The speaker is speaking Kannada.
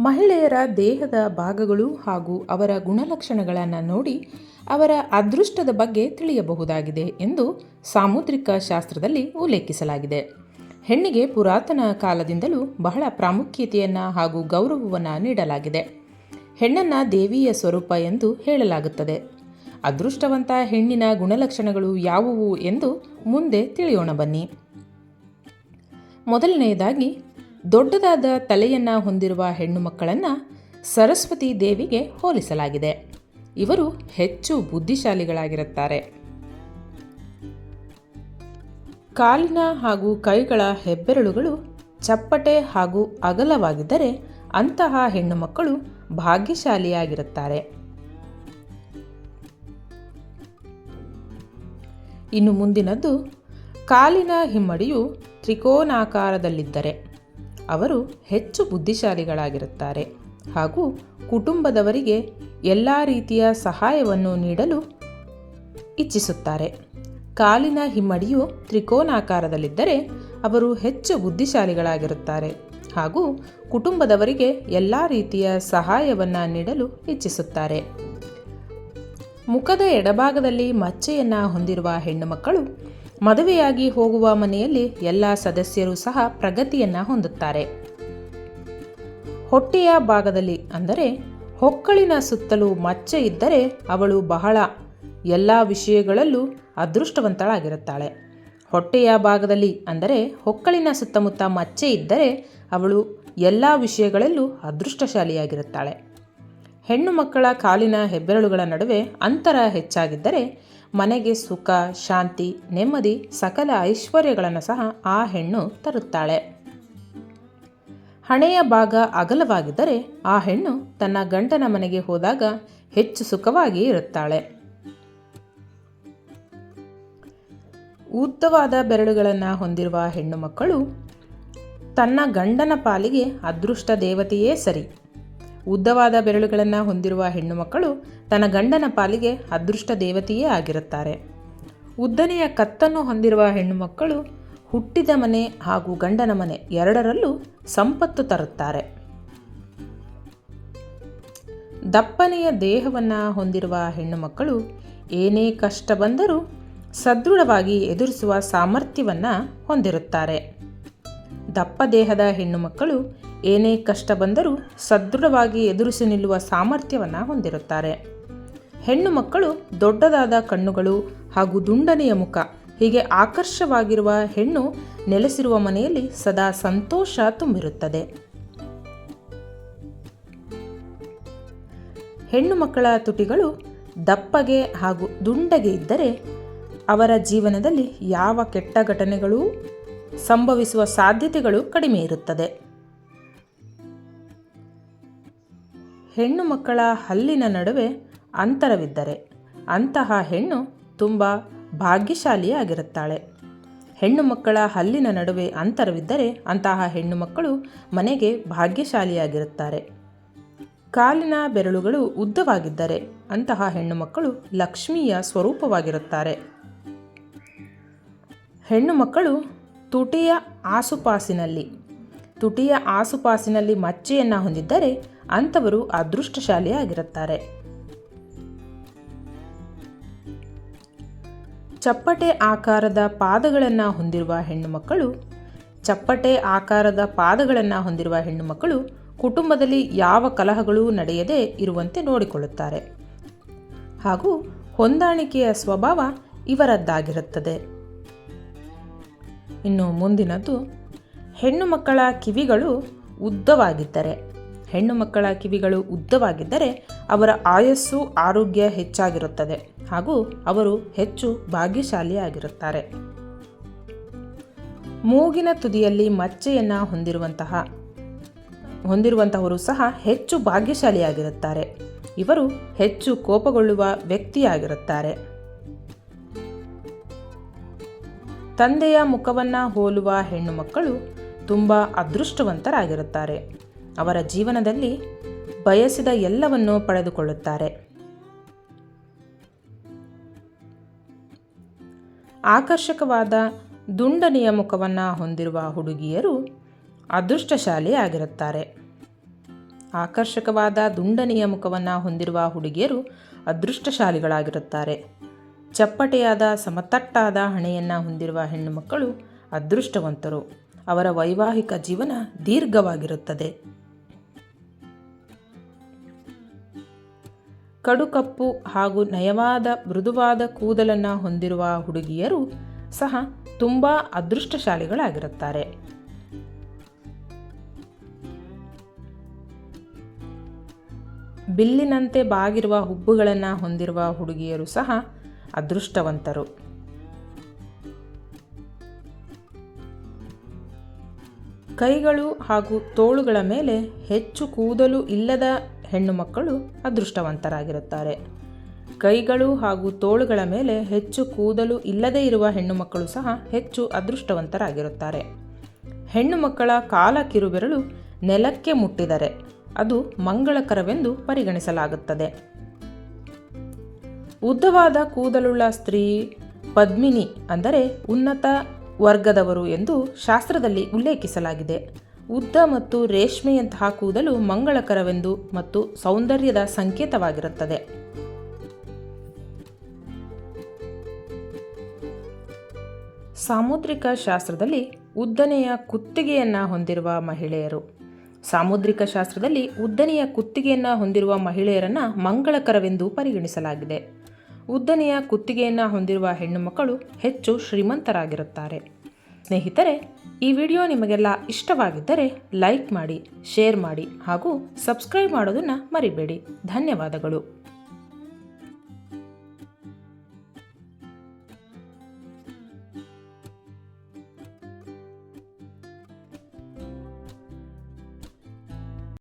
ಮಹಿಳೆಯರ ದೇಹದ ಭಾಗಗಳು ಹಾಗೂ ಅವರ ಗುಣಲಕ್ಷಣಗಳನ್ನು ನೋಡಿ ಅವರ ಅದೃಷ್ಟದ ಬಗ್ಗೆ ತಿಳಿಯಬಹುದಾಗಿದೆ ಎಂದು ಸಾಮುದ್ರಿಕ ಶಾಸ್ತ್ರದಲ್ಲಿ ಉಲ್ಲೇಖಿಸಲಾಗಿದೆ. ಹೆಣ್ಣಿಗೆ ಪುರಾತನ ಕಾಲದಿಂದಲೂ ಬಹಳ ಪ್ರಾಮುಖ್ಯತೆಯನ್ನು ಹಾಗೂ ಗೌರವವನ್ನು ನೀಡಲಾಗಿದೆ. ಹೆಣ್ಣನ್ನು ದೇವಿಯ ಸ್ವರೂಪ ಎಂದು ಹೇಳಲಾಗುತ್ತದೆ. ಅದೃಷ್ಟವಂತ ಹೆಣ್ಣಿನ ಗುಣಲಕ್ಷಣಗಳು ಯಾವುವು ಎಂದು ಮುಂದೆ ತಿಳಿಯೋಣ ಬನ್ನಿ. ಮೊದಲನೆಯದಾಗಿ ದೊಡ್ಡದಾದ ತಲೆಯನ್ನು ಹೊಂದಿರುವ ಹೆಣ್ಣು ಮಕ್ಕಳನ್ನು ಸರಸ್ವತಿ ದೇವಿಗೆ ಹೋಲಿಸಲಾಗಿದೆ. ಇವರು ಹೆಚ್ಚು ಬುದ್ಧಿಶಾಲಿಗಳಾಗಿರುತ್ತಾರೆ. ಕಾಲಿನ ಹಾಗೂ ಕೈಗಳ ಹೆಬ್ಬೆರಳುಗಳು ಚಪ್ಪಟೆ ಹಾಗೂ ಅಗಲವಾಗಿದ್ದರೆ ಅಂತಹ ಹೆಣ್ಣು ಮಕ್ಕಳು ಭಾಗ್ಯಶಾಲಿಯಾಗಿರುತ್ತಾರೆ. ಇನ್ನು ಮುಂದಿನದ್ದು ಕಾಲಿನ ಹಿಮ್ಮಡಿಯು ತ್ರಿಕೋನಾಕಾರದಲ್ಲಿದ್ದರೆ. ಅವರು ಹೆಚ್ಚು ಬುದ್ಧಿಶಾಲಿಗಳಾಗಿರುತ್ತಾರೆ ಹಾಗೂ ಕುಟುಂಬದವರಿಗೆ ಎಲ್ಲ ರೀತಿಯ ಸಹಾಯವನ್ನು ನೀಡಲು ಇಚ್ಛಿಸುತ್ತಾರೆ. ಕಾಲಿನ ಹಿಮ್ಮಡಿಯು ತ್ರಿಕೋನಾಕಾರದಲ್ಲಿದ್ದರೆ ಅವರು ಹೆಚ್ಚು ಬುದ್ಧಿಶಾಲಿಗಳಾಗಿರುತ್ತಾರೆ ಹಾಗೂ ಕುಟುಂಬದವರಿಗೆ ಎಲ್ಲ ರೀತಿಯ ಸಹಾಯವನ್ನು ನೀಡಲು ಇಚ್ಛಿಸುತ್ತಾರೆ. ಮುಖದ ಎಡಭಾಗದಲ್ಲಿ ಮಚ್ಚೆಯನ್ನು ಹೊಂದಿರುವ ಹೆಣ್ಣು ಮಕ್ಕಳು ಮದುವೆಯಾಗಿ ಹೋಗುವ ಮನೆಯಲ್ಲಿ ಎಲ್ಲ ಸದಸ್ಯರು ಸಹ ಪ್ರಗತಿಯನ್ನು ಹೊಂದುತ್ತಾರೆ. ಹೊಟ್ಟೆಯ ಭಾಗದಲ್ಲಿ ಅಂದರೆ ಹೊಕ್ಕಳಿನ ಸುತ್ತಲೂ ಮಚ್ಚೆ ಇದ್ದರೆ ಅವಳು ಬಹಳ ಎಲ್ಲ ವಿಷಯಗಳಲ್ಲೂ ಅದೃಷ್ಟವಂತಳಾಗಿರುತ್ತಾಳೆ. ಹೊಟ್ಟೆಯ ಭಾಗದಲ್ಲಿ ಅಂದರೆ ಹೊಕ್ಕಳಿನ ಸುತ್ತಮುತ್ತ ಮಚ್ಚೆ ಇದ್ದರೆ ಅವಳು ಎಲ್ಲ ವಿಷಯಗಳಲ್ಲೂ ಅದೃಷ್ಟಶಾಲಿಯಾಗಿರುತ್ತಾಳೆ. ಹೆಣ್ಣು ಮಕ್ಕಳ ಕಾಲಿನ ಹೆಬ್ಬೆರಳುಗಳ ನಡುವೆ ಅಂತರ ಹೆಚ್ಚಾಗಿದ್ದರೆ ಮನೆಗೆ ಸುಖ, ಶಾಂತಿ, ನೆಮ್ಮದಿ, ಸಕಲ ಐಶ್ವರ್ಯಗಳನ್ನು ಸಹ ಆ ಹೆಣ್ಣು ತರುತ್ತಾಳೆ. ಹಣೆಯ ಭಾಗ ಅಗಲವಾಗಿದ್ದರೆ ಆ ಹೆಣ್ಣು ತನ್ನ ಗಂಟನ ಮನೆಗೆ ಹೋದಾಗ ಹೆಚ್ಚು ಸುಖವಾಗಿ ಇರುತ್ತಾಳೆ. ಉದ್ದವಾದ ಬೆರಳುಗಳನ್ನು ಹೊಂದಿರುವ ಹೆಣ್ಣು ಮಕ್ಕಳು ತನ್ನ ಗಂಡನ ಪಾಲಿಗೆ ಅದೃಷ್ಟ ದೇವತೆಯೇ ಸರಿ. ಉದ್ದವಾದ ಬೆರಳುಗಳನ್ನು ಹೊಂದಿರುವ ಹೆಣ್ಣು ಮಕ್ಕಳು ತನ್ನ ಗಂಡನ ಪಾಲಿಗೆ ಅದೃಷ್ಟ ದೇವತೆಯೇ ಆಗಿರುತ್ತಾರೆ. ಉದ್ದನೆಯ ಕತ್ತನ್ನು ಹೊಂದಿರುವ ಹೆಣ್ಣು ಮಕ್ಕಳು ಹುಟ್ಟಿದ ಮನೆ ಹಾಗೂ ಗಂಡನ ಮನೆ ಎರಡರಲ್ಲೂ ಸಂಪತ್ತು ತರುತ್ತಾರೆ. ದಪ್ಪನೆಯ ದೇಹವನ್ನು ಹೊಂದಿರುವ ಹೆಣ್ಣು ಮಕ್ಕಳು ಏನೇ ಕಷ್ಟ ಬಂದರೂ ಸದೃಢವಾಗಿ ಎದುರಿಸುವ ಸಾಮರ್ಥ್ಯವನ್ನು ಹೊಂದಿರುತ್ತಾರೆ. ದಪ್ಪ ದೇಹದ ಹೆಣ್ಣು ಮಕ್ಕಳು ಏನೇ ಕಷ್ಟ ಬಂದರೂ ಸದೃಢವಾಗಿ ಎದುರಿಸಿ ನಿಲ್ಲುವ ಸಾಮರ್ಥ್ಯವನ್ನು ಹೊಂದಿರುತ್ತಾರೆ. ಹೆಣ್ಣು ಮಕ್ಕಳು ದೊಡ್ಡದಾದ ಕಣ್ಣುಗಳು ಹಾಗೂ ದುಂಡನೆಯ ಮುಖ, ಹೀಗೆ ಆಕರ್ಷವಾಗಿರುವ ಹೆಣ್ಣು ನೆಲೆಸಿರುವ ಮನೆಯಲ್ಲಿ ಸದಾ ಸಂತೋಷ ತುಂಬಿರುತ್ತದೆ. ಹೆಣ್ಣು ಮಕ್ಕಳ ತುಟಿಗಳು ದಪ್ಪಗೆ ಹಾಗೂ ದುಂಡಗೆ ಇದ್ದರೆ ಅವರ ಜೀವನದಲ್ಲಿ ಯಾವ ಕೆಟ್ಟ ಘಟನೆಗಳೂ ಸಂಭವಿಸುವ ಸಾಧ್ಯತೆಗಳು ಕಡಿಮೆ ಇರುತ್ತದೆ. ಹೆಣ್ಣು ಮಕ್ಕಳ ಹಲ್ಲಿನ ನಡುವೆ ಅಂತರವಿದ್ದರೆ ಅಂತಹ ಹೆಣ್ಣು ತುಂಬ ಭಾಗ್ಯಶಾಲಿಯಾಗಿರುತ್ತಾಳೆ. ಹೆಣ್ಣು ಮಕ್ಕಳ ಹಲ್ಲಿನ ನಡುವೆ ಅಂತರವಿದ್ದರೆ ಅಂತಹ ಹೆಣ್ಣು ಮಕ್ಕಳು ಮನೆಗೆ ಭಾಗ್ಯಶಾಲಿಯಾಗಿರುತ್ತಾರೆ. ಕಾಲಿನ ಬೆರಳುಗಳು ಉದ್ದವಾಗಿದ್ದರೆ ಅಂತಹ ಹೆಣ್ಣು ಮಕ್ಕಳು ಲಕ್ಷ್ಮಿಯ ಸ್ವರೂಪವಾಗಿರುತ್ತಾರೆ. ಹೆಣ್ಣು ಮಕ್ಕಳು ತುಟಿಯ ಆಸುಪಾಸಿನಲ್ಲಿ ತುಟಿಯ ಆಸುಪಾಸಿನಲ್ಲಿ ಮಚ್ಚೆಯನ್ನು ಹೊಂದಿದ್ದರೆ ಅಂಥವರು ಅದೃಷ್ಟಶಾಲಿಯಾಗಿರುತ್ತಾರೆ. ಚಪ್ಪಟೆ ಆಕಾರದ ಪಾದಗಳನ್ನು ಹೊಂದಿರುವ ಹೆಣ್ಣುಮಕ್ಕಳು ಚಪ್ಪಟೆ ಆಕಾರದ ಪಾದಗಳನ್ನು ಹೊಂದಿರುವ ಹೆಣ್ಣುಮಕ್ಕಳು ಕುಟುಂಬದಲ್ಲಿ ಯಾವ ಕಲಹಗಳೂ ನಡೆಯದೇ ಇರುವಂತೆ ನೋಡಿಕೊಳ್ಳುತ್ತಾರೆ. ಹಾಗೂ ಹೊಂದಾಣಿಕೆಯ ಸ್ವಭಾವ ಇವರದ್ದಾಗಿರುತ್ತದೆ. ಇನ್ನು ಮುಂದಿನದು, ಹೆಣ್ಣು ಮಕ್ಕಳ ಕಿವಿಗಳು ಉದ್ದವಾಗಿದ್ದರೆ. ಹೆಣ್ಣು ಮಕ್ಕಳ ಕಿವಿಗಳು ಉದ್ದವಾಗಿದ್ದರೆ ಅವರ ಆಯಸ್ಸು ಆರೋಗ್ಯ ಹೆಚ್ಚಾಗಿರುತ್ತದೆ ಹಾಗೂ ಅವರು ಹೆಚ್ಚು ಭಾಗ್ಯಶಾಲಿಯಾಗಿರುತ್ತಾರೆ. ಮೂಗಿನ ತುದಿಯಲ್ಲಿ ಮಚ್ಚೆಯನ್ನು ಹೊಂದಿರುವಂತಹ ಹೊಂದಿರುವಂತಹವರು ಸಹ ಹೆಚ್ಚು ಭಾಗ್ಯಶಾಲಿಯಾಗಿರುತ್ತಾರೆ. ಇವರು ಹೆಚ್ಚು ಕೋಪಗೊಳ್ಳುವ ವ್ಯಕ್ತಿಯಾಗಿರುತ್ತಾರೆ. ತಂದೆಯ ಮುಖವನ್ನು ಹೋಲುವ ಹೆಣ್ಣು ಮಕ್ಕಳು ತುಂಬ ಅದೃಷ್ಟವಂತರಾಗಿರುತ್ತಾರೆ. ಅವರ ಜೀವನದಲ್ಲಿ ಬಯಸಿದ ಎಲ್ಲವನ್ನು ಪಡೆದುಕೊಳ್ಳುತ್ತಾರೆ. ಆಕರ್ಷಕವಾದ ದುಂಡನೆಯ ಮುಖವನ್ನು ಹೊಂದಿರುವ ಹುಡುಗಿಯರು ಅದೃಷ್ಟಶಾಲಿಯಾಗಿರುತ್ತಾರೆ. ಆಕರ್ಷಕವಾದ ದುಂಡನೆಯ ಮುಖವನ್ನು ಹೊಂದಿರುವ ಹುಡುಗಿಯರು ಅದೃಷ್ಟಶಾಲಿಗಳಾಗಿರುತ್ತಾರೆ. ಚಪ್ಪಟೆಯಾದ ಸಮತಟ್ಟಾದ ಹಣೆಯನ್ನು ಹೊಂದಿರುವ ಹೆಣ್ಣು ಮಕ್ಕಳು ಅದೃಷ್ಟವಂತರು. ಅವರ ವೈವಾಹಿಕ ಜೀವನ ದೀರ್ಘವಾಗಿರುತ್ತದೆ. ಕಡುಕಪ್ಪು ಹಾಗೂ ನಯವಾದ ಮೃದುವಾದ ಕೂದಲನ್ನು ಹೊಂದಿರುವ ಹುಡುಗಿಯರು ಸಹ ತುಂಬ ಅದೃಷ್ಟಶಾಲಿಗಳಾಗಿರುತ್ತಾರೆ. ಬಿಲ್ಲಿನಂತೆ ಬಾಗಿರುವ ಹುಬ್ಬುಗಳನ್ನು ಹೊಂದಿರುವ ಹುಡುಗಿಯರು ಸಹ ಅದೃಷ್ಟವಂತರು. ಕೈಗಳು ಹಾಗೂ ತೋಳುಗಳ ಮೇಲೆ ಹೆಚ್ಚು ಕೂದಲು ಇಲ್ಲದ ಹೆಣ್ಣು ಮಕ್ಕಳು ಅದೃಷ್ಟವಂತರಾಗಿರುತ್ತಾರೆ. ಕೈಗಳು ಹಾಗೂ ತೋಳುಗಳ ಮೇಲೆ ಹೆಚ್ಚು ಕೂದಲು ಇಲ್ಲದೇ ಇರುವ ಹೆಣ್ಣು ಮಕ್ಕಳು ಸಹ ಹೆಚ್ಚು ಅದೃಷ್ಟವಂತರಾಗಿರುತ್ತಾರೆ. ಹೆಣ್ಣು ಮಕ್ಕಳ ಕಾಲ ಕಿರುಬೆರಳು ನೆಲಕ್ಕೆ ಮುಟ್ಟಿದರೆ ಅದು ಮಂಗಳಕರವೆಂದು ಪರಿಗಣಿಸಲಾಗುತ್ತದೆ. ಉದ್ದವಾದ ಕೂದಲುಳ್ಳ ಸ್ತ್ರೀ ಪದ್ಮಿನಿ ಅಂದರೆ ಉನ್ನತ ವರ್ಗದವರು ಎಂದು ಶಾಸ್ತ್ರದಲ್ಲಿ ಉಲ್ಲೇಖಿಸಲಾಗಿದೆ. ಉದ್ದ ಮತ್ತು ರೇಷ್ಮೆಯಂತಹ ಕೂದಲು ಮಂಗಳಕರವೆಂದು ಮತ್ತು ಸೌಂದರ್ಯದ ಸಂಕೇತವಾಗಿರುತ್ತದೆ. ಸಾಮುದ್ರಿಕ ಶಾಸ್ತ್ರದಲ್ಲಿ ಉದ್ದನೆಯ ಕುತ್ತಿಗೆಯನ್ನು ಹೊಂದಿರುವ ಮಹಿಳೆಯರು. ಸಾಮುದ್ರಿಕ ಶಾಸ್ತ್ರದಲ್ಲಿ ಉದ್ದನೆಯ ಕುತ್ತಿಗೆಯನ್ನು ಹೊಂದಿರುವ ಮಹಿಳೆಯರನ್ನು ಮಂಗಳಕರವೆಂದು ಪರಿಗಣಿಸಲಾಗಿದೆ. ಉದ್ದನೆಯ ಕುತ್ತಿಗೆಯನ್ನು ಹೊಂದಿರುವ ಹೆಣ್ಣು ಮಕ್ಕಳು ಹೆಚ್ಚು ಶ್ರೀಮಂತರಾಗಿರುತ್ತಾರೆ. ಸ್ನೇಹಿತರೆ ಈ ವಿಡಿಯೋ ನಿಮಗೆಲ್ಲ ಇಷ್ಟವಾಗಿದ್ದರೆ ಲೈಕ್ ಮಾಡಿ ಶೇರ್ ಮಾಡಿ ಹಾಗೂ ಸಬ್ಸ್ಕ್ರೈಬ್ ಮಾಡೋದನ್ನು ಮರಿಬೇಡಿ. ಧನ್ಯವಾದಗಳು.